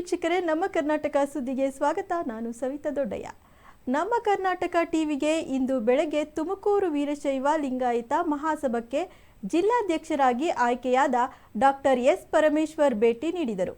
ವೀಕ್ಷಕರೇ, ನಮ್ಮ ಕರ್ನಾಟಕ ಸುದ್ದಿಗೆ ಸ್ವಾಗತ. ನಾನು ಸವಿತಾ ದೊಡ್ಡಯ್ಯ. ನಮ್ಮ ಕರ್ನಾಟಕ ಟಿವಿಗೆ ಇಂದು ಬೆಳಗ್ಗೆ ತುಮಕೂರು ವೀರಶೈವ ಲಿಂಗಾಯತ ಮಹಾಸಭಕ್ಕೆ ಜಿಲ್ಲಾಧ್ಯಕ್ಷರಾಗಿ ಆಯ್ಕೆಯಾದ ಡಾಕ್ಟರ್ ಎಸ್ ಪರಮೇಶ್ವರ್ ಭೇಟಿ ನೀಡಿದರು.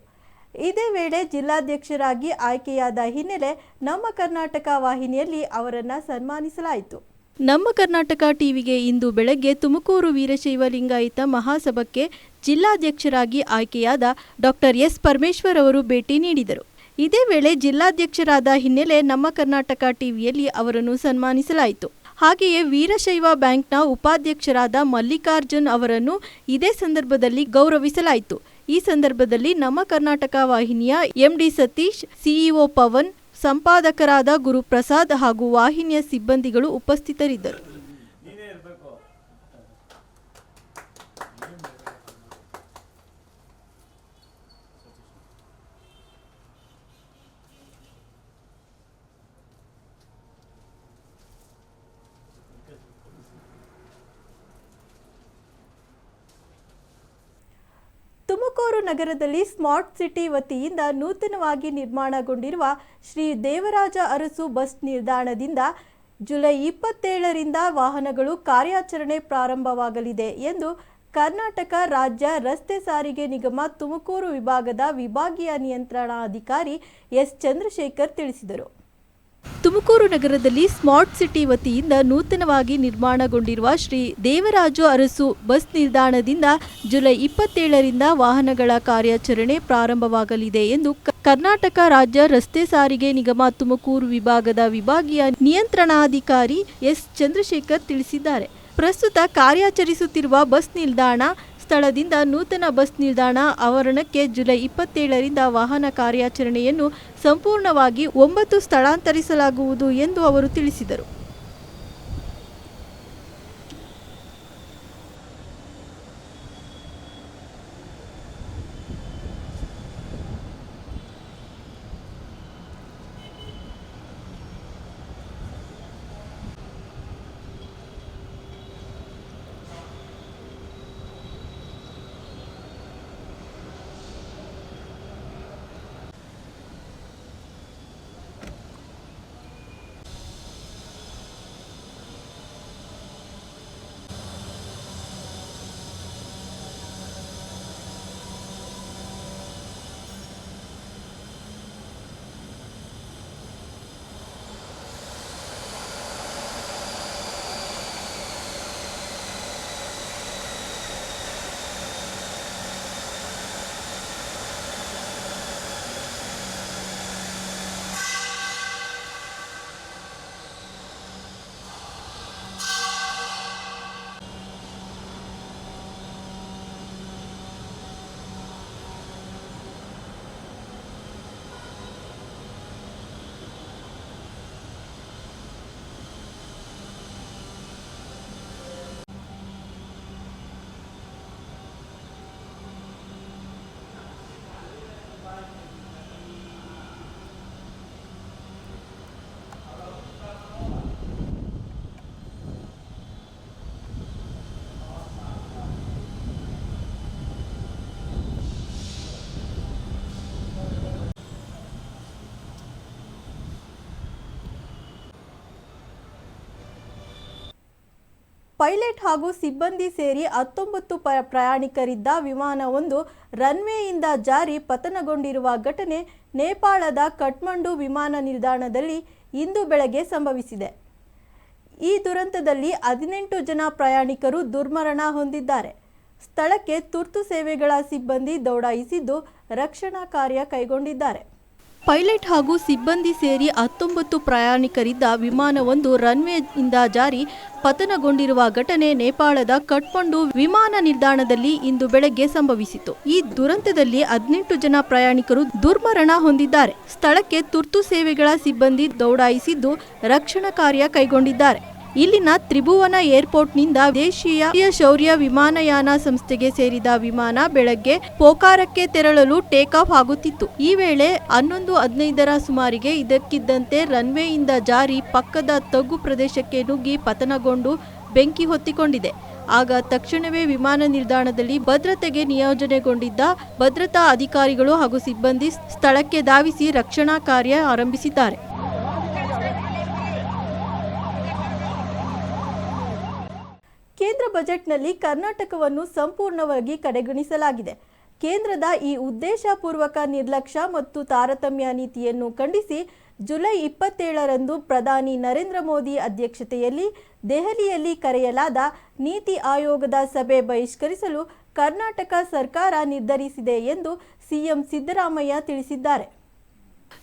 ಇದೇ ವೇಳೆ ಜಿಲ್ಲಾಧ್ಯಕ್ಷರಾಗಿ ಆಯ್ಕೆಯಾದ ಹಿನ್ನೆಲೆ ನಮ್ಮ ಕರ್ನಾಟಕ ವಾಹಿನಿಯಲ್ಲಿ ಅವರನ್ನು ಸನ್ಮಾನಿಸಲಾಯಿತು. ನಮ್ಮ ಕರ್ನಾಟಕ ಟಿವಿಗೆ ಇಂದು ಬೆಳಗ್ಗೆ ತುಮಕೂರು ವೀರಶೈವ ಲಿಂಗಾಯತ ಮಹಾಸಭಕ್ಕೆ ಜಿಲ್ಲಾಧ್ಯಕ್ಷರಾಗಿ ಆಯ್ಕೆಯಾದ ಡಾಕ್ಟರ್ ಎಸ್ ಪರಮೇಶ್ವರ್ ಅವರು ಭೇಟಿ ನೀಡಿದರು. ಇದೇ ವೇಳೆ ಜಿಲ್ಲಾಧ್ಯಕ್ಷರಾದ ಹಿನ್ನೆಲೆ ನಮ್ಮ ಕರ್ನಾಟಕ ಟಿವಿಯಲ್ಲಿ ಅವರನ್ನು ಸನ್ಮಾನಿಸಲಾಯಿತು. ಹಾಗೆಯೇ ವೀರಶೈವ ಬ್ಯಾಂಕ್ನ ಉಪಾಧ್ಯಕ್ಷರಾದ ಮಲ್ಲಿಕಾರ್ಜುನ್ ಅವರನ್ನು ಇದೇ ಸಂದರ್ಭದಲ್ಲಿ ಗೌರವಿಸಲಾಯಿತು. ಈ ಸಂದರ್ಭದಲ್ಲಿ ನಮ್ಮ ಕರ್ನಾಟಕ ವಾಹಿನಿಯ ಎಂಡಿ ಸತೀಶ್ ಸಿಇಒ ಪವನ್ ಸಂಪಾದಕರಾದ ಗುರುಪ್ರಸಾದ್ ಹಾಗೂ ವಾಹಿನಿಯ ಸಿಬ್ಬಂದಿಗಳು ಉಪಸ್ಥಿತರಿದ್ದರು. ತುಮಕೂರು ನಗರದಲ್ಲಿ ಸ್ಮಾರ್ಟ್ ಸಿಟಿ ವತಿಯಿಂದ ನೂತನವಾಗಿ ನಿರ್ಮಾಣಗೊಂಡಿರುವ ಶ್ರೀ ದೇವರಾಜ ಅರಸು ಬಸ್ ನಿಲ್ದಾಣದಿಂದ ಜುಲೈ ಇಪ್ಪತ್ತೇಳರಿಂದ ವಾಹನಗಳು ಕಾರ್ಯಾಚರಣೆ ಪ್ರಾರಂಭವಾಗಲಿದೆ ಎಂದು ಕರ್ನಾಟಕ ರಾಜ್ಯ ರಸ್ತೆ ಸಾರಿಗೆ ನಿಗಮ ತುಮಕೂರು ವಿಭಾಗದ ವಿಭಾಗೀಯ ನಿಯಂತ್ರಣಾಧಿಕಾರಿ ಎಸ್ ಚಂದ್ರಶೇಖರ್ ತಿಳಿಸಿದರು. ತುಮಕೂರು ನಗರದಲ್ಲಿ ಸ್ಮಾರ್ಟ್ ಸಿಟಿ ವತಿಯಿಂದ ನೂತನವಾಗಿ ನಿರ್ಮಾಣಗೊಂಡಿರುವ ಶ್ರೀ ದೇವರಾಜು ಅರಸು ಬಸ್ ನಿಲ್ದಾಣದಿಂದ ಜುಲೈ ಇಪ್ಪತ್ತೇಳರಿಂದ ವಾಹನಗಳ ಕಾರ್ಯಾಚರಣೆ ಪ್ರಾರಂಭವಾಗಲಿದೆ ಎಂದು ಕರ್ನಾಟಕ ರಾಜ್ಯ ರಸ್ತೆ ಸಾರಿಗೆ ನಿಗಮ ತುಮಕೂರು ವಿಭಾಗದ ವಿಭಾಗೀಯ ನಿಯಂತ್ರಣಾಧಿಕಾರಿ ಎಸ್ ಚಂದ್ರಶೇಖರ್ ತಿಳಿಸಿದ್ದಾರೆ. ಪ್ರಸ್ತುತ ಕಾರ್ಯಾಚರಿಸುತ್ತಿರುವ ಬಸ್ ನಿಲ್ದಾಣ ಸ್ಥಳದಿಂದ ನೂತನ ಬಸ್ ನಿಲ್ದಾಣ ಆವರಣಕ್ಕೆ ಜುಲೈ ಇಪ್ಪತ್ತೇಳರಿಂದ ವಾಹನ ಕಾರ್ಯಾಚರಣೆಯನ್ನು ಸಂಪೂರ್ಣವಾಗಿ ಒಂಬತ್ತು ಸ್ಥಳಾಂತರಿಸಲಾಗುವುದು ಎಂದು ಅವರು ತಿಳಿಸಿದರು. ಪೈಲಟ್ ಹಾಗೂ ಸಿಬ್ಬಂದಿ ಸೇರಿ ಹತ್ತೊಂಬತ್ತು ಪ ಪ್ರಯಾಣಿಕರಿದ್ದ ವಿಮಾನವೊಂದು ರನ್ವೇಯಿಂದ ಜಾರಿ ಪತನಗೊಂಡಿರುವ ಘಟನೆ ನೇಪಾಳದ ಕಠ್ಮಂಡು ವಿಮಾನ ನಿಲ್ದಾಣದಲ್ಲಿ ಇಂದು ಬೆಳಗ್ಗೆ ಸಂಭವಿಸಿದೆ. ಈ ದುರಂತದಲ್ಲಿ ಹದಿನೆಂಟು ಜನ ಪ್ರಯಾಣಿಕರು ದುರ್ಮರಣ ಹೊಂದಿದ್ದಾರೆ. ಸ್ಥಳಕ್ಕೆ ತುರ್ತು ಸೇವೆಗಳ ಸಿಬ್ಬಂದಿ ದೌಡಾಯಿಸಿದ್ದು ರಕ್ಷಣಾ ಕಾರ್ಯ ಕೈಗೊಂಡಿದ್ದಾರೆ. ಪೈಲಟ್ ಹಾಗೂ ಸಿಬ್ಬಂದಿ ಸೇರಿ ಹತ್ತೊಂಬತ್ತು ಪ್ರಯಾಣಿಕರಿದ್ದ ವಿಮಾನವೊಂದು ರನ್ವೇಯಿಂದ ಜಾರಿ ಪತನಗೊಂಡಿರುವ ಘಟನೆ ನೇಪಾಳದ ಕಠ್ಮಂಡು ವಿಮಾನ ನಿಲ್ದಾಣದಲ್ಲಿ ಇಂದು ಬೆಳಗ್ಗೆ ಸಂಭವಿಸಿತು. ಈ ದುರಂತದಲ್ಲಿ ಹದಿನೆಂಟು ಜನ ಪ್ರಯಾಣಿಕರು ದುರ್ಮರಣ ಹೊಂದಿದ್ದಾರೆ. ಸ್ಥಳಕ್ಕೆ ತುರ್ತು ಸೇವೆಗಳ ಸಿಬ್ಬಂದಿ ದೌಡಾಯಿಸಿದ್ದು ರಕ್ಷಣಾ ಕಾರ್ಯ ಕೈಗೊಂಡಿದ್ದಾರೆ. ಇಲ್ಲಿನ ತ್ರಿಭುವನ ಏರ್ಪೋರ್ಟ್ನಿಂದ ದೇಶೀಯ ಶೌರ್ಯ ವಿಮಾನಯಾನ ಸಂಸ್ಥೆಗೆ ಸೇರಿದ ವಿಮಾನ ಬೆಳಗ್ಗೆ ಪೋಕಾರಕ್ಕೆ ತೆರಳಲು ಟೇಕ್ ಆಫ್ ಆಗುತ್ತಿತ್ತು. ಈ ವೇಳೆ ಹನ್ನೊಂದು ಹದಿನೈದರ ಸುಮಾರಿಗೆ ಇದಕ್ಕಿದ್ದಂತೆ ರನ್ವೇಯಿಂದ ಜಾರಿ ಪಕ್ಕದ ತಗ್ಗು ಪ್ರದೇಶಕ್ಕೆ ನುಗ್ಗಿ ಪತನಗೊಂಡು ಬೆಂಕಿ ಹೊತ್ತಿಕೊಂಡಿದೆ. ಆಗ ತಕ್ಷಣವೇ ವಿಮಾನ ನಿಲ್ದಾಣದಲ್ಲಿ ಭದ್ರತೆಗೆ ನಿಯೋಜನೆಗೊಂಡಿದ್ದ ಭದ್ರತಾ ಅಧಿಕಾರಿಗಳು ಹಾಗೂ ಸಿಬ್ಬಂದಿ ಸ್ಥಳಕ್ಕೆ ಧಾವಿಸಿ ರಕ್ಷಣಾ ಕಾರ್ಯ ಆರಂಭಿಸಿದ್ದಾರೆ. ಕೇಂದ್ರ ಬಜೆಟ್ನಲ್ಲಿ ಕರ್ನಾಟಕವನ್ನು ಸಂಪೂರ್ಣವಾಗಿ ಕಡೆಗಣಿಸಲಾಗಿದೆ. ಕೇಂದ್ರದ ಈ ಉದ್ದೇಶಪೂರ್ವಕ ನಿರ್ಲಕ್ಷ್ಯ ಮತ್ತು ತಾರತಮ್ಯ ನೀತಿಯನ್ನು ಖಂಡಿಸಿ ಜುಲೈ ಇಪ್ಪತ್ತೇಳರಂದು ಪ್ರಧಾನಿ ನರೇಂದ್ರ ಮೋದಿ ಅಧ್ಯಕ್ಷತೆಯಲ್ಲಿ ದೆಹಲಿಯಲ್ಲಿ ಕರೆಯಲಾದ ನೀತಿ ಆಯೋಗದ ಸಭೆ ಬಹಿಷ್ಕರಿಸಲು ಕರ್ನಾಟಕ ಸರ್ಕಾರ ನಿರ್ಧರಿಸಿದೆ ಎಂದು ಸಿಎಂ ಸಿದ್ದರಾಮಯ್ಯ ತಿಳಿಸಿದ್ದಾರೆ.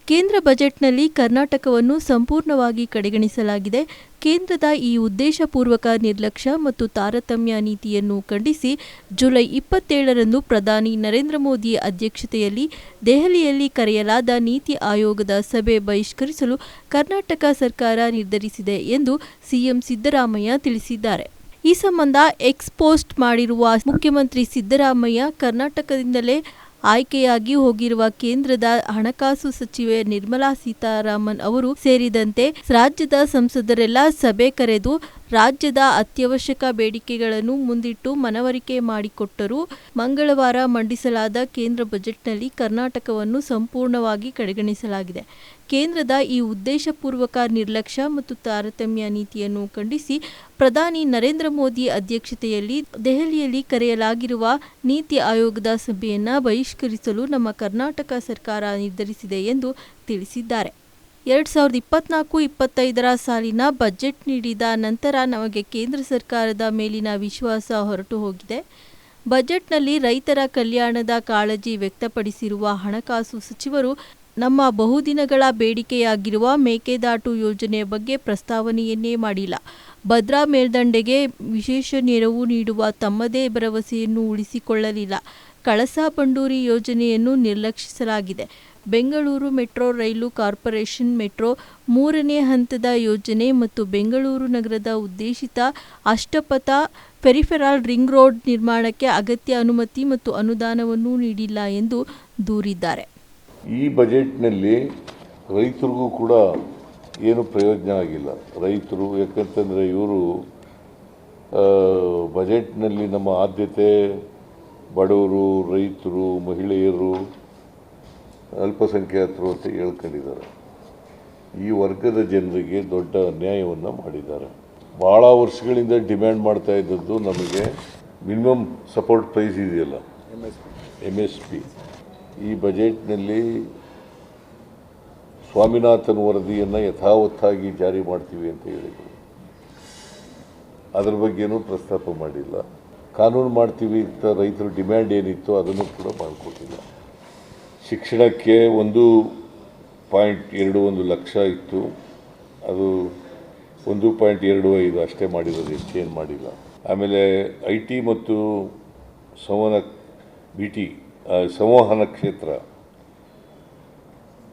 ಕೇಂದ್ರ ಬಜೆಟ್ನಲ್ಲಿ ಕರ್ನಾಟಕವನ್ನು ಸಂಪೂರ್ಣವಾಗಿ ಕಡೆಗಣಿಸಲಾಗಿದೆ. ಕೇಂದ್ರದ ಈ ಉದ್ದೇಶಪೂರ್ವಕ ನಿರ್ಲಕ್ಷ್ಯ ಮತ್ತು ತಾರತಮ್ಯ ನೀತಿಯನ್ನು ಖಂಡಿಸಿ ಜುಲೈ ಇಪ್ಪತ್ತೇಳರಂದು ಪ್ರಧಾನಿ ನರೇಂದ್ರ ಮೋದಿ ಅಧ್ಯಕ್ಷತೆಯಲ್ಲಿ ದೆಹಲಿಯಲ್ಲಿ ಕರೆಯಲಾದ ನೀತಿ ಆಯೋಗದ ಸಭೆ ಬಹಿಷ್ಕರಿಸಲು ಕರ್ನಾಟಕ ಸರ್ಕಾರ ನಿರ್ಧರಿಸಿದೆ ಎಂದು ಸಿಎಂ ಸಿದ್ದರಾಮಯ್ಯ ತಿಳಿಸಿದ್ದಾರೆ. ಈ ಸಂಬಂಧ ಎಕ್ಸ್ ಪೋಸ್ಟ್ ಮಾಡಿರುವ ಮುಖ್ಯಮಂತ್ರಿ ಸಿದ್ದರಾಮಯ್ಯ ಕರ್ನಾಟಕದಿಂದಲೇ ಆಯ್ಕೆಯಾಗಿ ಹೋಗಿರುವ ಕೇಂದ್ರದ ಹಣಕಾಸು ಸಚಿವೆ ನಿರ್ಮಲಾ ಸೀತಾರಾಮನ್ ಅವರು ಸೇರಿದಂತೆ ರಾಜ್ಯದ ಸಂಸದರೆಲ್ಲ ಸಭೆ ಕರೆದು ರಾಜ್ಯದ ಅತ್ಯವಶ್ಯಕ ಬೇಡಿಕೆಗಳನ್ನು ಮುಂದಿಟ್ಟು ಮನವರಿಕೆ ಮಾಡಿಕೊಟ್ಟರು. ಮಂಗಳವಾರ ಮಂಡಿಸಲಾದ ಕೇಂದ್ರ ಬಜೆಟ್ನಲ್ಲಿ ಕರ್ನಾಟಕವನ್ನು ಸಂಪೂರ್ಣವಾಗಿ ಕಡೆಗಣಿಸಲಾಗಿದೆ. ಕೇಂದ್ರದ ಈ ಉದ್ದೇಶಪೂರ್ವಕ ನಿರ್ಲಕ್ಷ್ಯ ಮತ್ತು ತಾರತಮ್ಯ ನೀತಿಯನ್ನು ಖಂಡಿಸಿ ಪ್ರಧಾನಿ ನರೇಂದ್ರ ಮೋದಿ ಅಧ್ಯಕ್ಷತೆಯಲ್ಲಿ ದೆಹಲಿಯಲ್ಲಿ ಕರೆಯಲಾಗಿರುವ ನೀತಿ ಆಯೋಗದ ಸಭೆಯನ್ನು ಬಹಿಷ್ಕರಿಸಲು ನಮ್ಮ ಕರ್ನಾಟಕ ಸರ್ಕಾರ ನಿರ್ಧರಿಸಿದೆ ಎಂದು ತಿಳಿಸಿದ್ದಾರೆ. ಎರಡು ಸಾವಿರದ ಇಪ್ಪತ್ನಾಲ್ಕು ಇಪ್ಪತ್ತೈದರ ಸಾಲಿನ ಬಜೆಟ್ ನೀಡಿದ ನಂತರ ನಮಗೆ ಕೇಂದ್ರ ಸರ್ಕಾರದ ಮೇಲಿನ ವಿಶ್ವಾಸ ಹೊರಟು ಹೋಗಿದೆ. ಬಜೆಟ್ನಲ್ಲಿ ರೈತರ ಕಲ್ಯಾಣದ ಕಾಳಜಿ ವ್ಯಕ್ತಪಡಿಸಿರುವ ಹಣಕಾಸು ಸಚಿವರು ನಮ್ಮ ಬಹುದಿನಗಳ ಬೇಡಿಕೆಯಾಗಿರುವ ಮೇಕೆದಾಟು ಯೋಜನೆಯ ಬಗ್ಗೆ ಪ್ರಸ್ತಾವನೆಯನ್ನೇ ಮಾಡಿಲ್ಲ. ಭದ್ರಾ ಮೇಲ್ದಂಡೆಗೆ ವಿಶೇಷ ನೆರವು ನೀಡುವ ತಮ್ಮದೇ ಭರವಸೆಯನ್ನು ಉಳಿಸಿಕೊಳ್ಳಲಿಲ್ಲ. ಕಳಸಾ ಬಂಡೂರಿ ಯೋಜನೆಯನ್ನು ನಿರ್ಲಕ್ಷಿಸಲಾಗಿದೆ. Bengaluru metro rail corporation metro ಮೂರನೇ ಹಂತದ ಯೋಜನೆ ಮತ್ತು ಬೆಂಗಳೂರು ನಗರದ ಉದ್ದೇಶಿತ ಅಷ್ಟಪಥ ಪೆರಿಫೆರಾಲ್ ರಿಂಗ್ ರೋಡ್ ನಿರ್ಮಾಣಕ್ಕೆ ಅಗತ್ಯ ಅನುಮತಿ ಮತ್ತು ಅನುದಾನವನ್ನೂ ನೀಡಿಲ್ಲ ಎಂದು ದೂರಿದ್ದಾರೆ. ಈ ಬಜೆಟ್ನಲ್ಲಿ ರೈತರಿಗೂ ಕೂಡ ಏನು ಪ್ರಯೋಜನ ಆಗಿಲ್ಲ. ರೈತರು ಯಾಕಂತಂದರೆ ಇವರು ಬಜೆಟ್ನಲ್ಲಿ ನಮ್ಮ ಆದ್ಯತೆ ಬಡವರು ರೈತರು ಮಹಿಳೆಯರು ಅಲ್ಪಸಂಖ್ಯಾತರು ಅಂತ ಹೇಳ್ಕೊಂಡಿದ್ದಾರೆ. ಈ ವರ್ಗದ ಜನರಿಗೆ ದೊಡ್ಡ ಅನ್ಯಾಯವನ್ನು ಮಾಡಿದ್ದಾರೆ. ಭಾಳ ವರ್ಷಗಳಿಂದ ಡಿಮ್ಯಾಂಡ್ ಮಾಡ್ತಾ ಇದ್ದದ್ದು ನಮಗೆ ಮಿನಿಮಮ್ ಸಪೋರ್ಟ್ ಪ್ರೈಸ್ ಇದೆಯಲ್ಲ? ಎಂ ಎಸ್ ಪಿ ಈ ಬಜೆಟ್ನಲ್ಲಿ ಸ್ವಾಮಿನಾಥನ್ ವರದಿಯನ್ನು ಯಥಾವತ್ತಾಗಿ ಜಾರಿ ಮಾಡ್ತೀವಿ ಅಂತ ಹೇಳಿದರು ಅದ್ರ ಬಗ್ಗೆನೂ ಪ್ರಸ್ತಾಪ ಮಾಡಿಲ್ಲ. ಕಾನೂನು ಮಾಡ್ತೀವಿ ಅಂತ ರೈತರ ಡಿಮ್ಯಾಂಡ್ ಏನಿತ್ತು ಅದನ್ನು ಕೂಡ ಮಾಡಿಕೊಟ್ಟಿಲ್ಲ. ಶಿಕ್ಷಣಕ್ಕೆ ಒಂದು ಪಾಯಿಂಟ್ ಎರಡು ಒಂದು ಲಕ್ಷ ಇತ್ತು. ಅದು ಒಂದು ಪಾಯಿಂಟ್ ಎರಡು ಐದು ಅಷ್ಟೇ ಮಾಡಿರೋದು ಹೆಚ್ಚೇನು ಮಾಡಿಲ್ಲ. ಆಮೇಲೆ ಐ ಟಿ ಮತ್ತು ಸಂವನ, ಬಿ ಟಿ ಸಂವಹನ ಕ್ಷೇತ್ರ.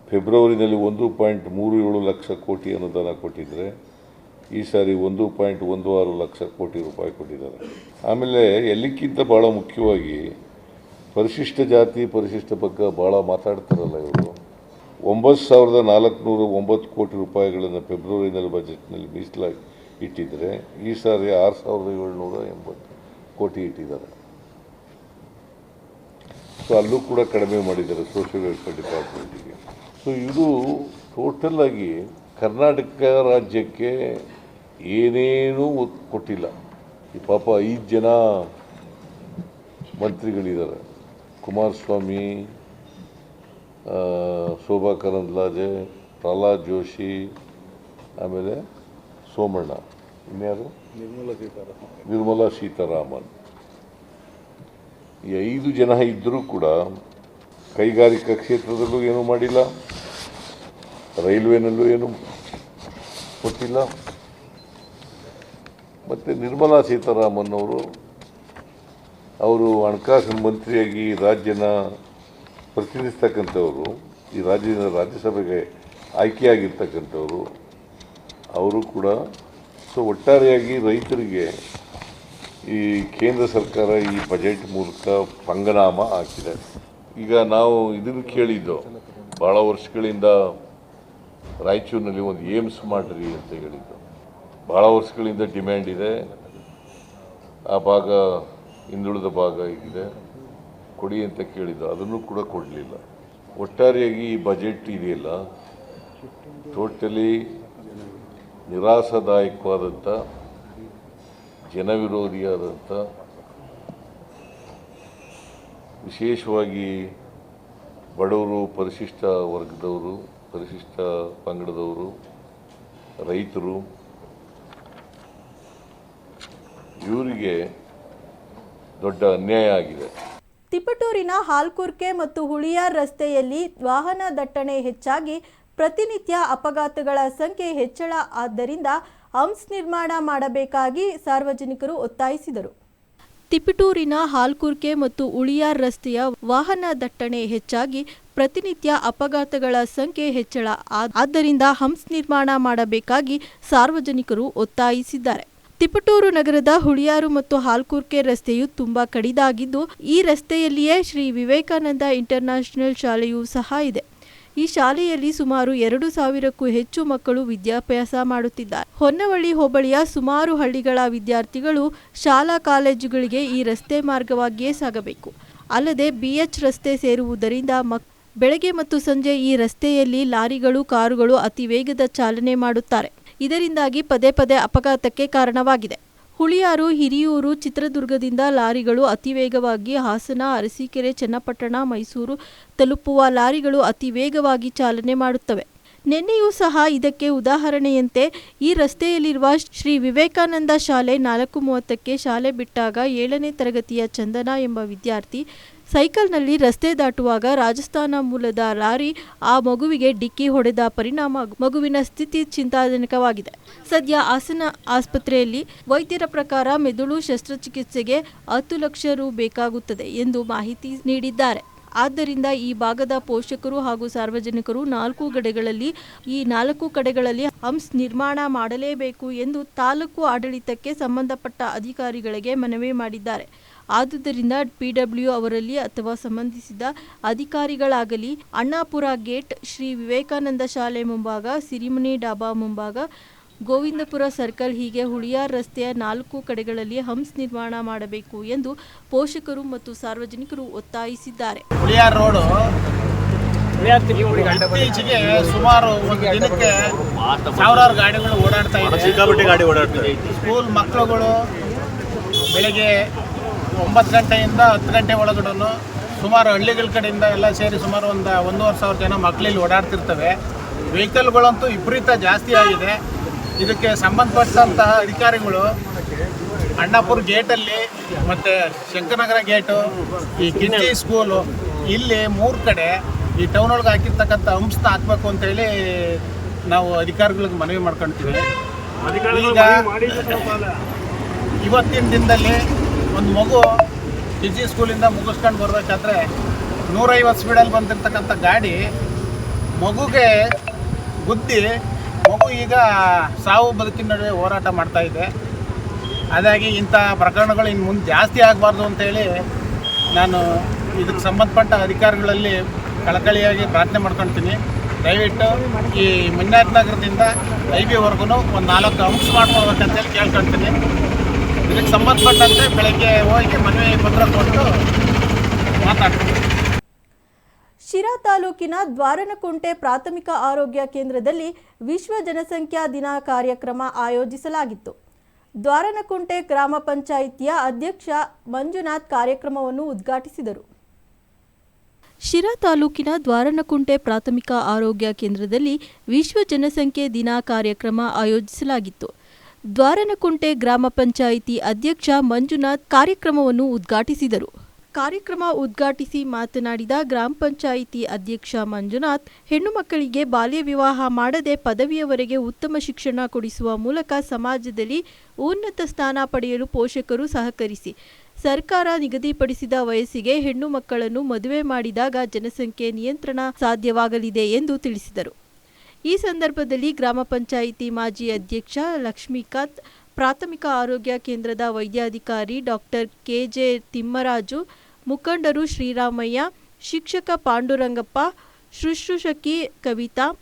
ಫೆಬ್ರವರಿನಲ್ಲಿ ಒಂದು ಪಾಯಿಂಟ್ ಮೂರು ಏಳು ಲಕ್ಷ ಕೋಟಿ ಅನುದಾನ ಕೊಟ್ಟಿದ್ದರೆ ಈ ಸಾರಿ ಒಂದು ಪಾಯಿಂಟ್ ಒಂದು ಆರು ಲಕ್ಷ ಕೋಟಿ ರೂಪಾಯಿ ಕೊಟ್ಟಿದ್ದಾರೆ. ಆಮೇಲೆ ಎಲ್ಲಕ್ಕಿಂತ ಭಾಳ ಮುಖ್ಯವಾಗಿ, ಪರಿಶಿಷ್ಟ ಜಾತಿ, ಪರಿಶಿಷ್ಟ ಬಗ್ಗೆ ಭಾಳ ಮಾತಾಡ್ತಾರಲ್ಲ ಇವರು. ಒಂಬತ್ತು ಸಾವಿರದ ನಾಲ್ಕುನೂರ ಒಂಬತ್ತು ಕೋಟಿ ರೂಪಾಯಿಗಳನ್ನು ಫೆಬ್ರವರಿನಲ್ಲಿ ಬಜೆಟ್ನಲ್ಲಿ ಮೀಸಲಾಗಿ ಇಟ್ಟಿದ್ದರೆ ಈ ಸಾರಿ ಆರು ಸಾವಿರದ ಏಳ್ನೂರ ಎಂಬತ್ತು ಕೋಟಿ ಇಟ್ಟಿದ್ದಾರೆ. ಸೊ ಅಲ್ಲೂ ಕೂಡ ಕಡಿಮೆ ಮಾಡಿದ್ದಾರೆ ಸೋಷಿಯಲ್ ವೆಲ್ಫೇರ್ ಡಿಪಾರ್ಟ್ಮೆಂಟಿಗೆ ಸೊ ಇದು ಟೋಟಲ್ ಆಗಿ ಕರ್ನಾಟಕ ರಾಜ್ಯಕ್ಕೆ ಏನೇನೂ ಕೊಟ್ಟಿಲ್ಲ. ಈ ಪಾಪ ಐದು ಜನ ಮಂತ್ರಿಗಳಿದ್ದಾರೆ. ಕುಮಾರಸ್ವಾಮಿ ಶೋಭಾ ಕರಂದ್ಲಾಜೆ ಪ್ರಹ್ಲಾದ್ ಜೋಶಿ ಆಮೇಲೆ ಸೋಮಣ್ಣ. ಇನ್ಯಾರು? ನಿರ್ಮಲಾ ನಿರ್ಮಲಾ ಸೀತಾರಾಮನ್. ಈ ಐದು ಜನ ಇದ್ದರೂ ಕೂಡ ಕೈಗಾರಿಕಾ ಕ್ಷೇತ್ರದಲ್ಲೂ ಏನೂ ಮಾಡಿಲ್ಲ, ರೈಲ್ವೆನಲ್ಲೂ ಏನು ಕೊಟ್ಟಿಲ್ಲ. ಮತ್ತು ನಿರ್ಮಲಾ ಸೀತಾರಾಮನ್ ಅವರು ಅವರು ಹಣಕಾಸಿನ ಮಂತ್ರಿಯಾಗಿ ರಾಜ್ಯನ ಪ್ರತಿನಿಧಿಸ್ತಕ್ಕಂಥವರು, ಈ ರಾಜ್ಯದ ರಾಜ್ಯಸಭೆಗೆ ಆಯ್ಕೆಯಾಗಿರ್ತಕ್ಕಂಥವರು, ಅವರು ಕೂಡ ಸೊ ಒಟ್ಟಾರೆಯಾಗಿ ರೈತರಿಗೆ ಈ ಕೇಂದ್ರ ಸರ್ಕಾರ ಈ ಬಜೆಟ್ ಮೂಲಕ ಪಂಗನಾಮ ಹಾಕಿದೆ. ಈಗ ನಾವು ಇದನ್ನು ಕೇಳಿದ್ದು ಭಾಳ ವರ್ಷಗಳಿಂದ ರಾಯಚೂರಿನಲ್ಲಿ ಒಂದು ಏಮ್ಸ್ ಮಾಡಿರಿ ಅಂತ ಹೇಳಿದ್ದು. ಭಾಳ ವರ್ಷಗಳಿಂದ ಡಿಮ್ಯಾಂಡ್ ಇದೆ. ಆ ಭಾಗ ಹಿಂದುಳಿದ ಭಾಗ ಇದೆ ಕೊಡಿ ಅಂತ ಕೇಳಿದ್ದು, ಅದನ್ನು ಕೂಡ ಕೊಡಲಿಲ್ಲ. ಒಟ್ಟಾರೆಯಾಗಿ ಈ ಬಜೆಟ್ ಇದೆಯಲ್ಲ, ಟೋಟಲಿ ನಿರಾಶಾದಾಯಕವಾದಂಥ ಜನವಿರೋಧಿಯಾದಂಥ ವಿಶೇಷವಾಗಿ ಬಡವರು, ಪರಿಶಿಷ್ಟ ವರ್ಗದವರು, ಪರಿಶಿಷ್ಟ ಪಂಗಡದವರು, ರೈತರು, ಇವರಿಗೆ ದೊಡ್ಡ ಅನ್ಯಾಯ ಆಗಿದೆ. ತಿಪಟೂರಿನ ಹಾಲ್ಕುರ್ಕೆ ಮತ್ತು ಹುಳಿಯಾರ್ ರಸ್ತೆಯಲ್ಲಿ ವಾಹನ ದಟ್ಟಣೆ ಹೆಚ್ಚಾಗಿ ಪ್ರತಿನಿತ್ಯ ಅಪಘಾತಗಳ ಸಂಖ್ಯೆ ಹೆಚ್ಚಳ ಆದ್ದರಿಂದ ಅಂಸ್ ನಿರ್ಮಾಣ ಮಾಡಬೇಕಾಗಿ ಸಾರ್ವಜನಿಕರು ಒತ್ತಾಯಿಸಿದರು. ತಿಪಟೂರಿನ ಹಾಲ್ಕುರ್ಕೆ ಮತ್ತು ಉಳಿಯಾರ್ ರಸ್ತೆಯ ವಾಹನ ದಟ್ಟಣೆ ಹೆಚ್ಚಾಗಿ ಪ್ರತಿನಿತ್ಯ ಅಪಘಾತಗಳ ಸಂಖ್ಯೆ ಹೆಚ್ಚಳ ಆದ್- ಆದ್ದರಿಂದ ಹಂಸ್ ನಿರ್ಮಾಣ ಮಾಡಬೇಕಾಗಿ ಸಾರ್ವಜನಿಕರು ಒತ್ತಾಯಿಸಿದ್ದಾರೆ. ತಿಪಟೂರು ನಗರದ ಹುಳಿಯಾರು ಮತ್ತು ಹಾಲ್ಕುರ್ಕೆ ರಸ್ತೆಯು ತುಂಬಾ ಕಡಿದಾಗಿದ್ದು ಈ ರಸ್ತೆಯಲ್ಲಿಯೇ ಶ್ರೀ ವಿವೇಕಾನಂದ ಇಂಟರ್ನ್ಯಾಷನಲ್ ಶಾಲೆಯೂ ಸಹ ಇದೆ. ಈ ಶಾಲೆಯಲ್ಲಿ ಸುಮಾರು ಎರಡು ಸಾವಿರಕ್ಕೂ ಹೆಚ್ಚು ಮಕ್ಕಳು ವಿದ್ಯಾಭ್ಯಾಸ ಮಾಡುತ್ತಿದ್ದಾರೆ. ಹೊನ್ನವಳ್ಳಿ ಹೋಬಳಿಯ ಸುಮಾರು ಹಳ್ಳಿಗಳ ವಿದ್ಯಾರ್ಥಿಗಳು ಶಾಲಾ ಕಾಲೇಜುಗಳಿಗೆ ಈ ರಸ್ತೆ ಮಾರ್ಗವಾಗಿಯೇ ಸಾಗಬೇಕು. ಅಲ್ಲದೆ ಬಿಎಚ್ ರಸ್ತೆ ಸೇರುವುದರಿಂದ ಮಕ್, ಬೆಳಗ್ಗೆ ಮತ್ತು ಸಂಜೆ ಈ ರಸ್ತೆಯಲ್ಲಿ ಲಾರಿಗಳು, ಕಾರುಗಳು ಅತಿ ವೇಗದ ಚಾಲನೆ ಮಾಡುತ್ತಾರೆ. ಇದರಿಂದಾಗಿ ಪದೇ ಪದೇ ಅಪಘಾತಕ್ಕೆ ಕಾರಣವಾಗಿದೆ. ಹುಳಿಯಾರು, ಹಿರಿಯೂರು, ಚಿತ್ರದುರ್ಗದಿಂದ ಲಾರಿಗಳು ಅತಿ ವೇಗವಾಗಿ ಹಾಸನ, ಅರಸೀಕೆರೆ, ಚನ್ನಪಟ್ಟಣ, ಮೈಸೂರು ತಲುಪುವ ಲಾರಿಗಳು ಅತಿ ವೇಗವಾಗಿ ಚಾಲನೆ ಮಾಡುತ್ತವೆ. ನಿನ್ನೆಯೂ ಸಹ ಇದಕ್ಕೆ ಉದಾಹರಣೆಯಂತೆ ಈ ರಸ್ತೆಯಲ್ಲಿರುವ ಶ್ರೀ ವಿವೇಕಾನಂದ ಶಾಲೆ ನಾಲ್ಕು ಮೂವತ್ತಕ್ಕೆ ಶಾಲೆ ಬಿಟ್ಟಾಗ ಏಳನೇ ತರಗತಿಯ ಚಂದನ ಎಂಬ ವಿದ್ಯಾರ್ಥಿ ಸೈಕಲ್ನಲ್ಲಿ ರಸ್ತೆ ದಾಟುವಾಗ ರಾಜಸ್ಥಾನ ಮೂಲದ ಲಾರಿ ಆ ಮಗುವಿಗೆ ಡಿಕ್ಕಿ ಹೊಡೆದ ಪರಿಣಾಮ ಮಗುವಿನ ಸ್ಥಿತಿ ಚಿಂತಾಜನಕವಾಗಿದೆ. ಸದ್ಯ ಹಾಸನ ಆಸ್ಪತ್ರೆಯಲ್ಲಿ ವೈದ್ಯರ ಪ್ರಕಾರ ಮೆದುಳು ಶಸ್ತ್ರಚಿಕಿತ್ಸೆಗೆ ಹತ್ತು ಲಕ್ಷ ರು ಬೇಕಾಗುತ್ತದೆ ಎಂದು ಮಾಹಿತಿ ನೀಡಿದ್ದಾರೆ. ಆದ್ದರಿಂದ ಈ ಭಾಗದ ಪೋಷಕರು ಹಾಗೂ ಸಾರ್ವಜನಿಕರು ನಾಲ್ಕು ಕಡೆಗಳಲ್ಲಿ ಈ ನಾಲ್ಕು ಕಡೆಗಳಲ್ಲಿ ಹಂಸ್ ನಿರ್ಮಾಣ ಮಾಡಲೇಬೇಕು ಎಂದು ತಾಲೂಕು ಆಡಳಿತಕ್ಕೆ ಸಂಬಂಧಪಟ್ಟ ಅಧಿಕಾರಿಗಳಿಗೆ ಮನವಿ ಮಾಡಿದ್ದಾರೆ. ಆದುದರಿಂದ ಪಿಡಬ್ಲ್ಯೂ ಅವರಲ್ಲಿ ಅಥವಾ ಸಂಬಂಧಿಸಿದ ಅಧಿಕಾರಿಗಳಾಗಲಿ ಅಣ್ಣಾಪುರ ಗೇಟ್ ಶ್ರೀ ವಿವೇಕಾನಂದ ಶಾಲೆ ಮುಂಭಾಗ ಸಿರಿಮನಿ ಡಾಬಾ ಮುಂಭಾಗ ಗೋವಿಂದಪುರ ಸರ್ಕಲ್ ಹೀಗೆ ಹುಳಿಯಾರ್ ರಸ್ತೆಯ ನಾಲ್ಕು ಕಡೆಗಳಲ್ಲಿ ಹಂಸ್ ನಿರ್ಮಾಣ ಮಾಡಬೇಕು ಎಂದು ಪೋಷಕರು ಮತ್ತು ಸಾರ್ವಜನಿಕರು ಒತ್ತಾಯಿಸಿದ್ದಾರೆ. ಹುಳಿಯಾರ್ ರೋಡು ಇತ್ತೀಚೆಗೆ ಸುಮಾರು ಒಂದು ದಿನಕ್ಕೆ ಸಾವಿರಾರು ಗಾಡಿಗಳು ಓಡಾಡ್ತಾ ಇದೆ ಸ್ಕೂಲ್ ಮಕ್ಕಳುಗಳು ಬೆಳಗ್ಗೆ ಒಂಬತ್ತು ಗಂಟೆಯಿಂದ ಹತ್ತು ಗಂಟೆ ಒಳಗಡೆನು ಸುಮಾರು ಹಳ್ಳಿಗಳ ಕಡೆಯಿಂದ ಎಲ್ಲ ಸೇರಿ ಸುಮಾರು ಒಂದು ಒಂದೂವರೆ ಸಾವಿರ ಜನ ಮಕ್ಕಳಲ್ಲಿ ಓಡಾಡ್ತಿರ್ತವೆ. ವೆಹಿಕಲ್ಗಳಂತೂ ವಿಪರೀತ ಜಾಸ್ತಿ ಆಗಿದೆ. ಇದಕ್ಕೆ ಸಂಬಂಧಪಟ್ಟಂತಹ ಅಧಿಕಾರಿಗಳು ಅಣ್ಣಾಪುರ ಗೇಟಲ್ಲಿ ಮತ್ತು ಶಂಕರನಗರ ಗೇಟು ಈ ಕಿಟ್ಟಿ ಸ್ಕೂಲು ಇಲ್ಲಿ ಮೂರು ಕಡೆ ಈ ಟೌನ್ ಒಳಗೆ ಹಾಕಿರ್ತಕ್ಕಂಥ ಅಂಶನ ಹಾಕಬೇಕು ಅಂತೇಳಿ ನಾವು ಅಧಿಕಾರಿಗಳಿಗೆ ಮನವಿ ಮಾಡ್ಕೊಳ್ತೀವಿ ಈಗ ಇವತ್ತಿನ ದಿನದಲ್ಲಿ ಒಂದು ಮಗು ಕೆ ಜಿ ಸ್ಕೂಲಿಂದ ಮುಗಿಸ್ಕೊಂಡು ಬರಬೇಕಾದ್ರೆ ನೂರೈವತ್ತು ಸ್ಪೀಡಲ್ಲಿ ಬಂದಿರತಕ್ಕಂಥ ಗಾಡಿ, ಮಗುಗೆ ಗುದ್ದಿ ಮಗು ಈಗ ಸಾವು ಬದುಕಿನ ನಡುವೆ ಹೋರಾಟ ಇದೆ. ಅದಾಗಿ ಇಂಥ ಪ್ರಕರಣಗಳು ಇನ್ನು ಮುಂದೆ ಜಾಸ್ತಿ ಆಗಬಾರ್ದು ಅಂತೇಳಿ ನಾನು ಇದಕ್ಕೆ ಸಂಬಂಧಪಟ್ಟ ಅಧಿಕಾರಿಗಳಲ್ಲಿ ಕಳಕಳಿಯಾಗಿ ಪ್ರಾರ್ಥನೆ ಮಾಡ್ಕೊಳ್ತೀನಿ ದಯವಿಟ್ಟು ಈ ಮುನ್ನಾಜ್ ನಗರದಿಂದ ಐ ಬಿವರೆಗೂ ಒಂದು ನಾಲ್ಕು ಅಂಶ ಮಾಡ್ಕೊಳ್ಬೇಕಂತೇಳಿ ಕೇಳ್ಕೊಳ್ತೀನಿ ಇದಕ್ಕೆ ಸಂಬಂಧಪಟ್ಟಂತೆ ಬೆಳಗ್ಗೆ ಹೋಗಿ ಮನವಿ ಪತ್ರ ಕೊಟ್ಟು ಮಾತಾಡ್ತೀವಿ. ಶಿರಾ ತಾಲೂಕಿನ ದ್ವಾರನಕುಂಟೆ ಪ್ರಾಥಮಿಕ ಆರೋಗ್ಯ ಕೇಂದ್ರದಲ್ಲಿ ವಿಶ್ವ ಜನಸಂಖ್ಯಾ ದಿನ ಕಾರ್ಯಕ್ರಮ ಆಯೋಜಿಸಲಾಗಿತ್ತು. ದ್ವಾರನಕುಂಟೆ ಗ್ರಾಮ ಪಂಚಾಯಿತಿಯ ಅಧ್ಯಕ್ಷ ಮಂಜುನಾಥ್ ಕಾರ್ಯಕ್ರಮವನ್ನು ಉದ್ಘಾಟಿಸಿದರು. ಶಿರಾ ತಾಲೂಕಿನ ದ್ವಾರನಕುಂಟೆ ಪ್ರಾಥಮಿಕ ಆರೋಗ್ಯ ಕೇಂದ್ರದಲ್ಲಿ ವಿಶ್ವ ಜನಸಂಖ್ಯೆ ದಿನ ಕಾರ್ಯಕ್ರಮ ಆಯೋಜಿಸಲಾಗಿತ್ತು. ದ್ವಾರನಕುಂಟೆ ಗ್ರಾಮ ಪಂಚಾಯಿತಿ ಅಧ್ಯಕ್ಷ ಮಂಜುನಾಥ್ ಕಾರ್ಯಕ್ರಮವನ್ನು ಉದ್ಘಾಟಿಸಿದರು. ಕಾರ್ಯಕ್ರಮ ಉದ್ಘಾಟಿಸಿ ಮಾತನಾಡಿದ ಗ್ರಾಮ ಪಂಚಾಯಿತಿ ಅಧ್ಯಕ್ಷ ಮಂಜುನಾಥ್, ಹೆಣ್ಣು ಮಕ್ಕಳಿಗೆ ಬಾಲ್ಯ ವಿವಾಹ ಮಾಡದೆ ಪದವಿಯವರೆಗೆ ಉತ್ತಮ ಶಿಕ್ಷಣ ಕೊಡಿಸುವ ಮೂಲಕ ಸಮಾಜದಲ್ಲಿ ಉನ್ನತ ಸ್ಥಾನ ಪಡೆಯಲು ಪೋಷಕರು ಸಹಕರಿಸಿ, ಸರ್ಕಾರ ನಿಗದಿಪಡಿಸಿದ ವಯಸ್ಸಿಗೆ ಹೆಣ್ಣು ಮಕ್ಕಳನ್ನು ಮದುವೆ ಮಾಡಿದಾಗ ಜನಸಂಖ್ಯೆ ನಿಯಂತ್ರಣ ಸಾಧ್ಯವಾಗಲಿದೆ ಎಂದು ತಿಳಿಸಿದರು. ಈ ಸಂದರ್ಭದಲ್ಲಿ ಗ್ರಾಮ ಪಂಚಾಯಿತಿ ಮಾಜಿ ಅಧ್ಯಕ್ಷ ಲಕ್ಷ್ಮೀಕಾಂತ್, ಪ್ರಾಥಮಿಕ ಆರೋಗ್ಯ ಕೇಂದ್ರದ ವೈದ್ಯಾಧಿಕಾರಿ ಡಾಕ್ಟರ್ ಕೆಜೆ ತಿಮ್ಮರಾಜು, ಮುಖಂಡರು ಶ್ರೀರಾಮಯ್ಯ, ಶಿಕ್ಷಕ ಪಾಂಡುರಂಗಪ್ಪ, ಶುಶ್ರೂಷಕಿ ಕವಿತಾ,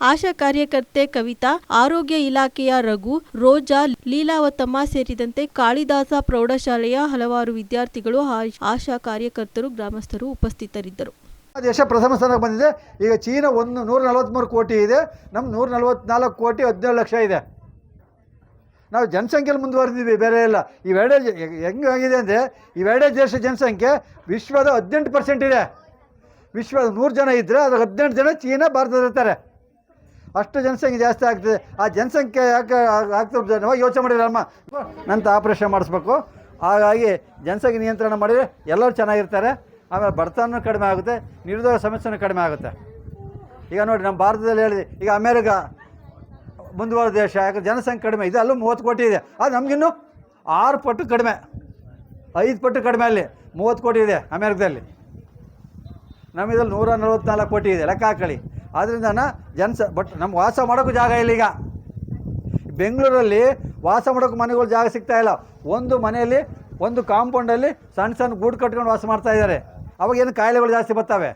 ಆಶಾ ಕಾರ್ಯಕರ್ತೆ ಕವಿತಾ, ಆರೋಗ್ಯ ಇಲಾಖೆಯ ರಘು, ರೋಜಾ, ಲೀಲಾವತಮ್ಮ ಸೇರಿದಂತೆ ಕಾಳಿದಾಸ ಪ್ರೌಢಶಾಲೆಯ ಹಲವಾರು ವಿದ್ಯಾರ್ಥಿಗಳು ಆಶಾ ಕಾರ್ಯಕರ್ತರು, ಗ್ರಾಮಸ್ಥರು ಉಪಸ್ಥಿತರಿದ್ದರು. ದೇಶ ಪ್ರಥಮ ಸ್ಥಾನಕ್ಕೆ ಬಂದಿದೆ. ಈಗ ಚೀನಾ ಒಂದು ನೂರ ನಲವತ್ತ್ಮೂರು ಕೋಟಿ ಇದೆ. ನಮ್ಮ ನೂರ ನಲವತ್ತ್ನಾಲ್ಕು ಕೋಟಿ ಹದಿನೇಳು ಲಕ್ಷ ಇದೆ. ನಾವು ಜನಸಂಖ್ಯೆಯಲ್ಲಿ ಮುಂದುವರೆದಿದ್ವಿ ಬೇರೆ ಇವೆರಡೇ ಹೆಂಗೆ ಹೆಂಗಾಗಿದೆ ಅಂದರೆ ಇವೆರಡೇ ದೇಶ ಜನಸಂಖ್ಯೆ ವಿಶ್ವದ ಹದಿನೆಂಟು ಪರ್ಸೆಂಟ್ ಇದೆ. ವಿಶ್ವದ ನೂರು ಜನ ಇದ್ದರೆ ಅದ್ರ ಹದಿನೆಂಟು ಜನ ಚೀನಾ ಭಾರತದ ಇರ್ತಾರೆ. ಅಷ್ಟು ಜನಸಂಖ್ಯೆ ಜಾಸ್ತಿ ಆಗ್ತದೆ. ಆ ಜನಸಂಖ್ಯೆ ಯಾಕೆ ಆಗ್ತದೆ ನಾವು ಯೋಚನೆ ಮಾಡಿರಮ್ಮ ನಂತ ಆಪ್ರೇಷನ್ ಮಾಡಿಸ್ಬೇಕು. ಹಾಗಾಗಿ ಜನಸಂಖ್ಯೆ ನಿಯಂತ್ರಣ ಮಾಡಿದರೆ ಎಲ್ಲರೂ ಚೆನ್ನಾಗಿರ್ತಾರೆ. ಆಮೇಲೆ ಬಡತನ ಕಡಿಮೆ ಆಗುತ್ತೆ ನಿರುದ್ಯೋಗ ಸಮಸ್ಯೆನೂ ಕಡಿಮೆ ಆಗುತ್ತೆ. ಈಗ ನೋಡಿ, ನಮ್ಮ ಭಾರತದಲ್ಲಿ ಹೇಳಿದೆ, ಈಗ ಅಮೇರಿಕಾ ಮುಂದುವರೆದ ದೇಶ, ಯಾಕಂದ್ರೆ ಜನಸಂಖ್ಯೆ ಕಡಿಮೆ, ಇದೆ ಅಲ್ಲೂ ಮೂವತ್ತು ಕೋಟಿ ಇದೆ. ಅದು ನಮಗಿನ್ನೂ ಆರು ಪಟ್ಟು ಕಡಿಮೆ, ಐದು ಪಟ್ಟು ಕಡಿಮೆ ಅಲ್ಲಿ ಮೂವತ್ತು ಕೋಟಿ ಇದೆ ಅಮೇರಿಕದಲ್ಲಿ. ನಮ್ಮಿದ್ರಲ್ಲಿ ನೂರ ನಲವತ್ತ್ನಾಲ್ಕು ಕೋಟಿ ಇದೆ, ಲೆಕ್ಕ ಹಾಕಳಿ ಆದ್ದರಿಂದ ಜನಸ, ಬಟ್ ನಮ್ಗೆ ವಾಸ ಮಾಡೋಕ್ಕೂ ಜಾಗ ಇಲ್ಲ ಈಗ. ಬೆಂಗಳೂರಲ್ಲಿ ವಾಸ ಮಾಡೋಕ್ಕೆ ಮನೆಗಳು ಜಾಗ ಸಿಗ್ತಾ ಇಲ್ಲ. ಒಂದು ಮನೆಯಲ್ಲಿ, ಒಂದು ಕಾಂಪೌಂಡಲ್ಲಿ ಸಣ್ಣ ಸಣ್ಣ ಗೂಡು ಕಟ್ಕೊಂಡು ವಾಸ ಮಾಡ್ತಾ ಇದ್ದಾರೆ. ಅವಾಗ ಏನು ಕಾಯಿಲೆಗಳು ಜಾಸ್ತಿ ಬರ್ತವೆ.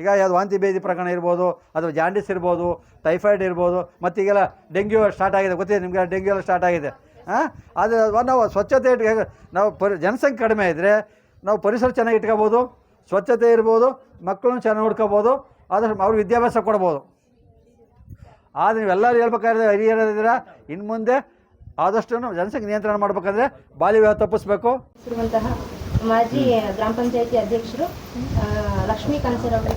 ಈಗ ಯಾವುದು ವಾಂತಿ ಭೇದಿ ಪ್ರಕರಣ ಇರ್ಬೋದು, ಅಥವಾ ಜಾಂಡಿಸ್ ಇರ್ಬೋದು ಟೈಫಾಯ್ಡ್ ಇರ್ಬೋದು, ಮತ್ತು ಈಗೆಲ್ಲ ಡೆಂಗ್ಯೂ ಸ್ಟಾರ್ಟ್ ಆಗಿದೆ. ಗೊತ್ತಿದೆ ನಿಮಗೆ ಡೆಂಗ್ಯೂ ಎಲ್ಲ ಸ್ಟಾರ್ಟ್ ಆಗಿದೆ. ಹಾಂ ಅದು ನಾವು ಸ್ವಚ್ಛತೆ ಇಟ್ಕ, ನಾವು ಪರಿ, ಜನಸಂಖ್ಯೆ ಕಡಿಮೆ ಇದ್ದರೆ ನಾವು ಪರಿಸರ ಚೆನ್ನಾಗಿ ಇಟ್ಕೋಬೋದು, ಸ್ವಚ್ಛತೆ ಇರ್ಬೋದು, ಮಕ್ಕಳನ್ನು ಚೆನ್ನಾಗಿ ನೋಡ್ಕೋಬೋದು ಆದಷ್ಟು ಅವ್ರಿಗೆ ವಿದ್ಯಾಭ್ಯಾಸ ಕೊಡ್ಬೋದು. ಆದರೆ ನೀವೆಲ್ಲರೂ ಹೇಳ್ಬೇಕಾದ್ರೆ ಹಿರಿಯರಿದ್ದೀರ ಇನ್ನು ಮುಂದೆ ಆದಷ್ಟು ಜನಸಂಖ್ಯೆ ನಿಯಂತ್ರಣ ಮಾಡಬೇಕಂದ್ರೆ ಬಾಲ್ಯ ವಿವಾಹ ತಪ್ಪಿಸ್ಬೇಕು ಮಾಜಿ ಗ್ರಾಮ ಪಂಚಾಯತಿ ಅಧ್ಯಕ್ಷರು ಲಕ್ಷ್ಮೀ ಕನ್ಸರ್ ಅವರು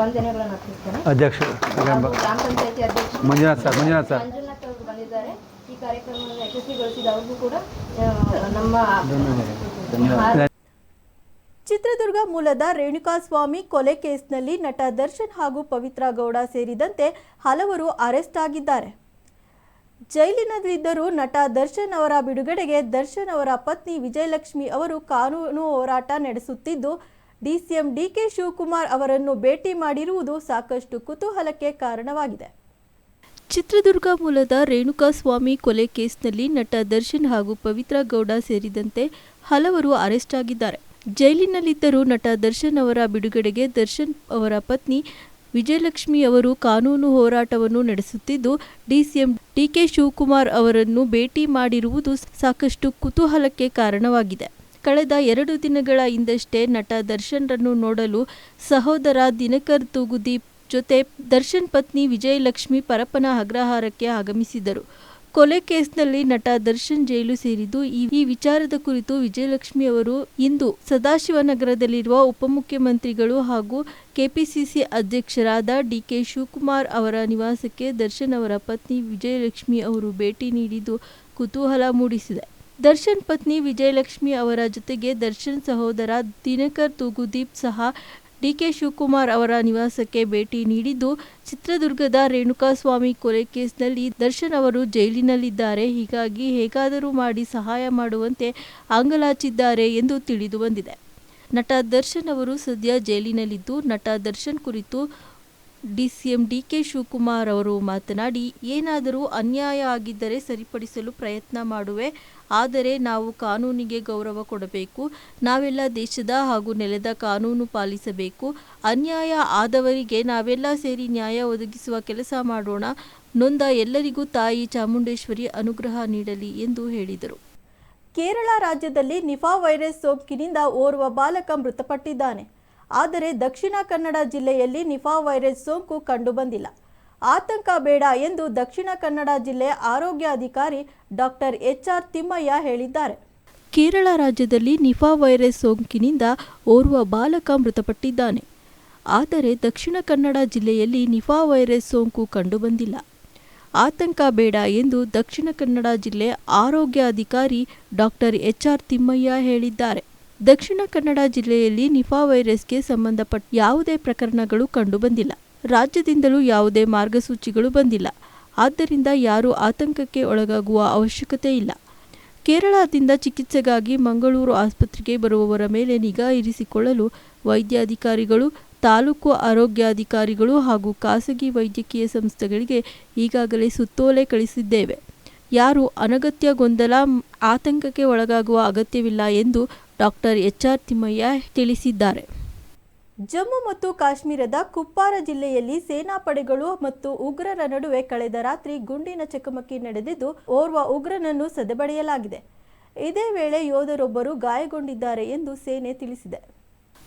ವಂದನೆಗಳನ್ನು ಅರ್ಪಿಸ್ತೇನೆ. ಅಧ್ಯಕ್ಷರು ಗ್ರಾಮ ಪಂಚಾಯತಿ ಅಧ್ಯಕ್ಷರು ಮಂಜುನಾಥ್ ಸರ್ ಮಂಜುನಾಥ್ ಸರ್. ಮಂಜುನಾಥ್ ಅವರು ಬಂದಿದ್ದಾರೆ. ಈ ಕಾರ್ಯಕ್ರಮವನ್ನು ಯಶಸ್ವಿಗೊಳಿಸಿದ ಅವ್ರಿಗೂ ಕೂಡ ನಮ್ಮ ಚಿತ್ರದುರ್ಗ ಮೂಲದ ರೇಣುಕಾಸ್ವಾಮಿ ಕೊಲೆ ಕೇಸ್ನಲ್ಲಿ ನಟ ದರ್ಶನ್ ಹಾಗೂ ಪವಿತ್ರ ಗೌಡ ಸೇರಿದಂತೆ ಹಲವರು ಅರೆಸ್ಟ್ ಆಗಿದ್ದಾರೆ. ಜೈಲಿನಲ್ಲಿದ್ದರೂ ನಟ ದರ್ಶನ್ ಅವರ ಬಿಡುಗಡೆಗೆ ದರ್ಶನ್ ಅವರ ಪತ್ನಿ ವಿಜಯಲಕ್ಷ್ಮಿ ಅವರು ಕಾನೂನು ಹೋರಾಟ ನಡೆಸುತ್ತಿದ್ದು, ಡಿಸಿಎಂ ಡಿಕೆ ಶಿವಕುಮಾರ್ ಅವರನ್ನು ಭೇಟಿ ಮಾಡಿರುವುದು ಸಾಕಷ್ಟು ಕುತೂಹಲಕ್ಕೆ ಕಾರಣವಾಗಿದೆ. ಚಿತ್ರದುರ್ಗ ಮೂಲದ ರೇಣುಕಾಸ್ವಾಮಿ ಕೊಲೆ ಕೇಸ್ನಲ್ಲಿ ನಟ ದರ್ಶನ್ ಹಾಗೂ ಪವಿತ್ರ ಗೌಡ ಸೇರಿದಂತೆ ಹಲವರು ಅರೆಸ್ಟ್ ಆಗಿದ್ದಾರೆ ಜೈಲಿನಲ್ಲಿದ್ದರೂ ನಟ ದರ್ಶನ್ ಅವರ ಬಿಡುಗಡೆಗೆ ದರ್ಶನ್ ಅವರ ಪತ್ನಿ ವಿಜಯಲಕ್ಷ್ಮಿ ಅವರು ಕಾನೂನು ಹೋರಾಟವನ್ನು ನಡೆಸುತ್ತಿದ್ದು, ಡಿಸಿಎಂ ಡಿಕೆ ಶಿವಕುಮಾರ್ ಅವರನ್ನು ಭೇಟಿ ಮಾಡಿರುವುದು ಸಾಕಷ್ಟು ಕುತೂಹಲಕ್ಕೆ ಕಾರಣವಾಗಿದೆ. ಕಳೆದ ಎರಡು ದಿನಗಳ ಹಿಂದಷ್ಟೇ ನಟ ದರ್ಶನ್ರನ್ನು ನೋಡಲು ಸಹೋದರ ದಿನಕರ್ ತೂಗುದೀಪ್ ಜೊತೆ ದರ್ಶನ್ ಪತ್ನಿ ವಿಜಯಲಕ್ಷ್ಮಿ ಪರಪ್ಪನ ಅಗ್ರಹಾರಕ್ಕೆ ಆಗಮಿಸಿದರು. ಕೊಲೆ ಕೇಸ್ನಲ್ಲಿ ನಟ ದರ್ಶನ್ ಜೈಲು ಸೇರಿದ್ದು, ಈ ವಿಚಾರದ ಕುರಿತು ವಿಜಯಲಕ್ಷ್ಮಿ ಅವರು ಇಂದು ಸದಾಶಿವನಗರದಲ್ಲಿರುವ ಉಪಮುಖ್ಯಮಂತ್ರಿಗಳು ಹಾಗೂ ಕೆಪಿಸಿಸಿ ಅಧ್ಯಕ್ಷರಾದ ಡಿಕೆ ಶಿವಕುಮಾರ್ ಅವರ ನಿವಾಸಕ್ಕೆ ದರ್ಶನ್ ಅವರ ಪತ್ನಿ ವಿಜಯಲಕ್ಷ್ಮಿ ಅವರು ಭೇಟಿ ನೀಡಿದ್ದು ಕುತೂಹಲ ಮೂಡಿಸಿದೆ. ದರ್ಶನ್ ಪತ್ನಿ ವಿಜಯಲಕ್ಷ್ಮಿ ಅವರ ಜೊತೆಗೆ ದರ್ಶನ್ ಸಹೋದರ ದಿನಕರ್ ತೂಗುದೀಪ್ ಸಹ ಡಿಕೆ ಶಿವಕುಮಾರ್ ಅವರ ನಿವಾಸಕ್ಕೆ ಭೇಟಿ ನೀಡಿದ್ದು, ಚಿತ್ರದುರ್ಗದ ರೇಣುಕಾಸ್ವಾಮಿ ಕೊಲೆ ಕೇಸ್ನಲ್ಲಿ ದರ್ಶನ್ ಅವರು ಜೈಲಿನಲ್ಲಿದ್ದಾರೆ. ಹೀಗಾಗಿ ಹೇಗಾದರೂ ಮಾಡಿ ಸಹಾಯ ಮಾಡುವಂತೆ ಅಂಗಲಾಚಿದ್ದಾರೆ ಎಂದು ತಿಳಿದು ಬಂದಿದೆ. ನಟ ದರ್ಶನ್ ಅವರು ಸದ್ಯ ಜೈಲಿನಲ್ಲಿದ್ದು, ನಟ ದರ್ಶನ್ ಕುರಿತು ಡಿಸಿಎಂ ಡಿಕೆ ಶಿವಕುಮಾರ್ ಅವರು ಮಾತನಾಡಿ, ಏನಾದರೂ ಅನ್ಯಾಯ ಆಗಿದ್ದರೆ ಸರಿಪಡಿಸಲು ಪ್ರಯತ್ನ ಮಾಡುವೆ. ಆದರೆ ನಾವು ಕಾನೂನಿಗೆ ಗೌರವ ಕೊಡಬೇಕು, ನಾವೆಲ್ಲ ದೇಶದ ಹಾಗೂ ನೆಲದ ಕಾನೂನು ಪಾಲಿಸಬೇಕು. ಅನ್ಯಾಯ ಆದವರಿಗೆ ನಾವೆಲ್ಲ ಸೇರಿ ನ್ಯಾಯ ಒದಗಿಸುವ ಕೆಲಸ ಮಾಡೋಣ. ನೊಂದ ಎಲ್ಲರಿಗೂ ತಾಯಿ ಚಾಮುಂಡೇಶ್ವರಿ ಅನುಗ್ರಹ ನೀಡಲಿ ಎಂದು ಹೇಳಿದರು. ಕೇರಳ ರಾಜ್ಯದಲ್ಲಿ ನಿಫಾ ವೈರಸ್ ಸೋಂಕಿನಿಂದ ಓರ್ವ ಬಾಲಕ ಮೃತಪಟ್ಟಿದ್ದಾನೆ. ಆದರೆ ದಕ್ಷಿಣ ಕನ್ನಡ ಜಿಲ್ಲೆಯಲ್ಲಿ ನಿಫಾ ವೈರಸ್ ಸೋಂಕು ಕಂಡುಬಂದಿಲ್ಲ. ಆತಂಕ ಬೇಡ ಎಂದು ದಕ್ಷಿಣ ಕನ್ನಡ ಜಿಲ್ಲೆ ಆರೋಗ್ಯಾಧಿಕಾರಿ ಡಾಕ್ಟರ್ ಎಚ್ ಆರ್ ತಿಮ್ಮಯ್ಯ ಹೇಳಿದ್ದಾರೆ. ಕೇರಳ ರಾಜ್ಯದಲ್ಲಿ ನಿಫಾ ವೈರಸ್ ಸೋಂಕಿನಿಂದ ಓರ್ವ ಬಾಲಕ ಮೃತಪಟ್ಟಿದ್ದಾನೆ. ಆದರೆ ದಕ್ಷಿಣ ಕನ್ನಡ ಜಿಲ್ಲೆಯಲ್ಲಿ ನಿಫಾ ವೈರಸ್ ಸೋಂಕು ಕಂಡುಬಂದಿಲ್ಲ. ಆತಂಕ ಬೇಡ ಎಂದು ದಕ್ಷಿಣ ಕನ್ನಡ ಜಿಲ್ಲೆ ಆರೋಗ್ಯಾಧಿಕಾರಿ ಡಾಕ್ಟರ್ ಎಚ್ ಆರ್ ತಿಮ್ಮಯ್ಯ ಹೇಳಿದ್ದಾರೆ. ದಕ್ಷಿಣ ಕನ್ನಡ ಜಿಲ್ಲೆಯಲ್ಲಿ ನಿಫಾ ವೈರಸ್ಗೆ ಸಂಬಂಧಪಟ್ಟ ಯಾವುದೇ ಪ್ರಕರಣಗಳು ಕಂಡುಬಂದಿಲ್ಲ. ರಾಜ್ಯದಿಂದಲೂ ಯಾವುದೇ ಮಾರ್ಗಸೂಚಿಗಳು ಬಂದಿಲ್ಲ. ಆದ್ದರಿಂದ ಯಾರೂ ಆತಂಕಕ್ಕೆ ಒಳಗಾಗುವ ಅವಶ್ಯಕತೆ ಇಲ್ಲ. ಕೇರಳದಿಂದ ಚಿಕಿತ್ಸೆಗಾಗಿ ಮಂಗಳೂರು ಆಸ್ಪತ್ರೆಗೆ ಬರುವವರ ಮೇಲೆ ನಿಗಾ ಇರಿಸಿಕೊಳ್ಳಲು ವೈದ್ಯಾಧಿಕಾರಿಗಳು, ತಾಲೂಕು ಆರೋಗ್ಯಾಧಿಕಾರಿಗಳು ಹಾಗೂ ಖಾಸಗಿ ವೈದ್ಯಕೀಯ ಸಂಸ್ಥೆಗಳಿಗೆ ಈಗಾಗಲೇ ಸುತ್ತೋಲೆ ಕಳಿಸಿದ್ದೇವೆ. ಯಾರು ಅನಗತ್ಯ ಗೊಂದಲ, ಆತಂಕಕ್ಕೆ ಒಳಗಾಗುವ ಅಗತ್ಯವಿಲ್ಲ ಎಂದು ಡಾಕ್ಟರ್ ಎಚ್ ಆರ್ ತಿಮ್ಮಯ್ಯ ತಿಳಿಸಿದ್ದಾರೆ. ಜಮ್ಮು ಮತ್ತು ಕಾಶ್ಮೀರದ ಕುಪ್ವಾರ ಜಿಲ್ಲೆಯಲ್ಲಿ ಸೇನಾ ಪಡೆಗಳು ಮತ್ತು ಉಗ್ರರ ನಡುವೆ ಕಳೆದ ರಾತ್ರಿ ಗುಂಡಿನ ಚಕಮಕಿ ನಡೆದಿದ್ದು, ಓರ್ವ ಉಗ್ರನನ್ನು ಸದೆಬಡಿಯಲಾಗಿದೆ. ಇದೇ ವೇಳೆ ಯೋಧರೊಬ್ಬರು ಗಾಯಗೊಂಡಿದ್ದಾರೆ ಎಂದು ಸೇನೆ ತಿಳಿಸಿದೆ.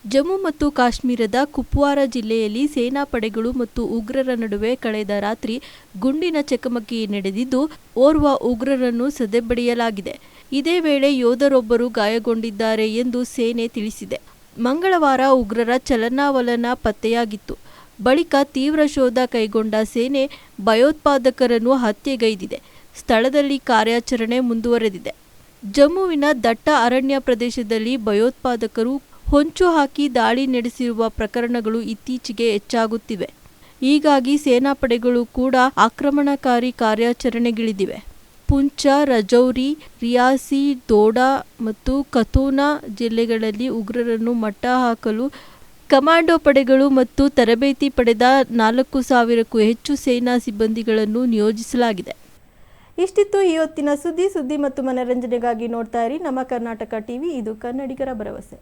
ಜಮ್ಮು ಮತ್ತು ಕಾಶ್ಮೀರದ ಕುಪ್ವಾರ ಜಿಲ್ಲೆಯಲ್ಲಿ ಸೇನಾ ಪಡೆಗಳು ಮತ್ತು ಉಗ್ರರ ನಡುವೆ ಕಳೆದ ರಾತ್ರಿ ಗುಂಡಿನ ಚಕಮಕಿ ನಡೆದಿದ್ದು, ಓರ್ವ ಉಗ್ರರನ್ನು ಸದೆಬಡಿಯಲಾಗಿದೆ. ಇದೇ ವೇಳೆ ಯೋಧರೊಬ್ಬರು ಗಾಯಗೊಂಡಿದ್ದಾರೆ ಎಂದು ಸೇನೆ ತಿಳಿಸಿದೆ. ಮಂಗಳವಾರ ಉಗ್ರರ ಚಲನಾವಲನ ಪತ್ತೆಯಾಗಿತ್ತು. ಬಳಿಕ ತೀವ್ರ ಶೋಧ ಕೈಗೊಂಡ ಸೇನೆ ಭಯೋತ್ಪಾದಕರನ್ನು ಹತ್ಯೆಗೈದಿದೆ. ಸ್ಥಳದಲ್ಲಿ ಕಾರ್ಯಾಚರಣೆ ಮುಂದುವರೆದಿದೆ. ಜಮ್ಮುವಿನ ದಟ್ಟ ಅರಣ್ಯ ಪ್ರದೇಶದಲ್ಲಿ ಭಯೋತ್ಪಾದಕರು ಹೊಂಚು ಹಾಕಿ ದಾಳಿ ನಡೆಸಿರುವ ಪ್ರಕರಣಗಳು ಇತ್ತೀಚೆಗೆ ಹೆಚ್ಚಾಗುತ್ತಿವೆ. ಹೀಗಾಗಿ ಸೇನಾಪಡೆಗಳು ಕೂಡ ಆಕ್ರಮಣಕಾರಿ ಕಾರ್ಯಾಚರಣೆಗಿಳಿದಿವೆ. ಪುಂಚ, ರಜೌರಿ, ರಿಯಾಸಿ, ದೋಡಾ ಮತ್ತು ಕತೂನಾ ಜಿಲ್ಲೆಗಳಲ್ಲಿ ಉಗ್ರರನ್ನು ಮಟ್ಟ ಹಾಕಲು ಕಮಾಂಡೋ ಪಡೆಗಳು ಮತ್ತು ತರಬೇತಿ ಪಡೆದ ನಾಲ್ಕು ಸಾವಿರಕ್ಕೂ ಹೆಚ್ಚು ಸೇನಾ ಸಿಬ್ಬಂದಿಗಳನ್ನು ನಿಯೋಜಿಸಲಾಗಿದೆ. ಇಷ್ಟಿತ್ತು ಈ ಹೊತ್ತಿನ ಸುದ್ದಿ. ಸುದ್ದಿ ಮತ್ತು ಮನರಂಜನೆಗಾಗಿ ನೋಡ್ತಾ ಇರಿ ನಮ್ಮ ಕರ್ನಾಟಕ ಟಿವಿ. ಇದು ಕನ್ನಡಿಗರ ಭರವಸೆ.